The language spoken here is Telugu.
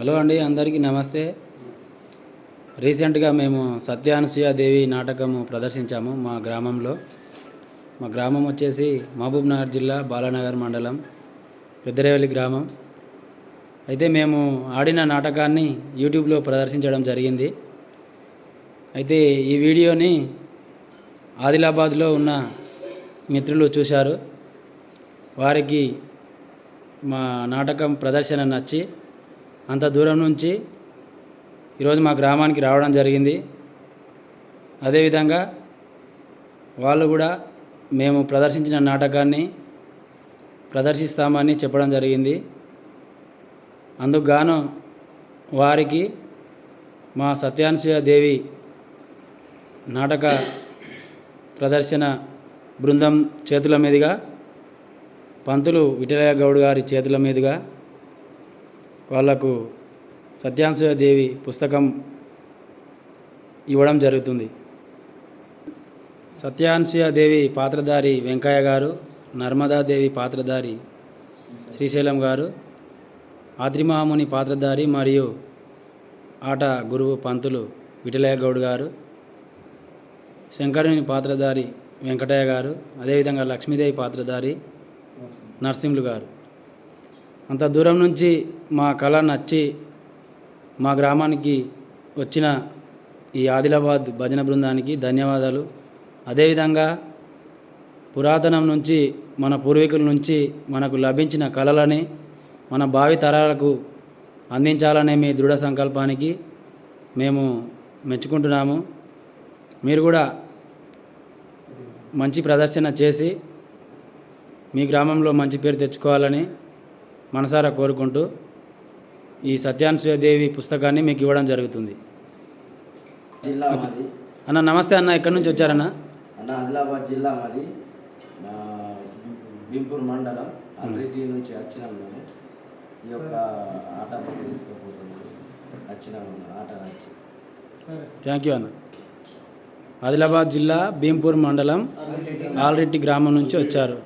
హలో అండి అందరికీ నమస్తే. రీసెంట్గా మేము సత్యానుసూయాదేవి నాటకము ప్రదర్శించాము మా గ్రామంలో. మా గ్రామం వచ్చేసి మహబూబ్ నగర్ జిల్లా బాలానగర్ మండలం పెద్దరేవల్లి గ్రామం. అయితే మేము ఆడిన నాటకాన్ని యూట్యూబ్లో ప్రదర్శించడం జరిగింది. అయితే ఈ వీడియోని ఆదిలాబాద్లో ఉన్న మిత్రులు చూశారు. వారికి మా నాటకం ప్రదర్శన నచ్చి అంత దూరం నుంచి ఈరోజు మా గ్రామానికి రావడం జరిగింది. అదేవిధంగా వాళ్ళు కూడా మేము ప్రదర్శించిన నాటకాన్ని ప్రదర్శిస్తామని చెప్పడం జరిగింది. అందుకుగాను వారికి మా సత్యానుసూయ దేవి నాటక ప్రదర్శన బృందం చేతుల మీదుగా పంతులు విఠలయ్య గౌడ్ గారి చేతుల మీదుగా వాళ్ళకు సత్యాంశయ దేవి పుస్తకం ఇవ్వడం జరుగుతుంది. సత్యాంశయ దేవి పాత్రధారి వెంకయ్య గారు నర్మదాదేవి పాత్రధారి శ్రీశైలం గారు ఆత్రిమహాముని పాత్రధారి మరియు ఆట గురువు పంతులు విఠలయ్య గౌడ్ గారు శంకరుని పాత్రధారి వెంకటయ్య గారు అదేవిధంగా లక్ష్మీదేవి పాత్రధారి నరసింహులు గారు. అంత దూరం నుంచి మా కళ నచ్చి మా గ్రామానికి వచ్చిన ఈ ఆదిలాబాద్ భజన బృందానికి ధన్యవాదాలు. అదేవిధంగా పురాతనం నుంచి మన పూర్వీకుల నుంచి మనకు లభించిన కళలని మన భావి తరాలకు అందించాలనే మీ దృఢ సంకల్పానికి మేము మెచ్చుకుంటున్నాము. మీరు కూడా మంచి ప్రదర్శన చేసి మీ గ్రామంలో మంచి పేరు తెచ్చుకోవాలని మనసారా కోరుకుంటూ ఈ సత్యాన్సూయ దేవి పుస్తకాన్ని మీకు ఇవ్వడం జరుగుతుంది. జిల్లా మాది. అన్న నమస్తే అన్న ఎక్కడి నుంచి వచ్చారన్న? అన్న ఆదిలాబాద్ జిల్లా మాది. బింపూర్ మండలం. అల్రెడ్డి నుంచి వచ్చినాం మేము. ఈ యొక్క ఆట తీసుకోపోతున్నాం. వచ్చినాము ఆట నచ్చి థ్యాంక్ యూ అన్న. ఆదిలాబాద్ జిల్లా భీంపూర్ మండలం ఆల్రెడ్డి గ్రామం నుంచి వచ్చారు.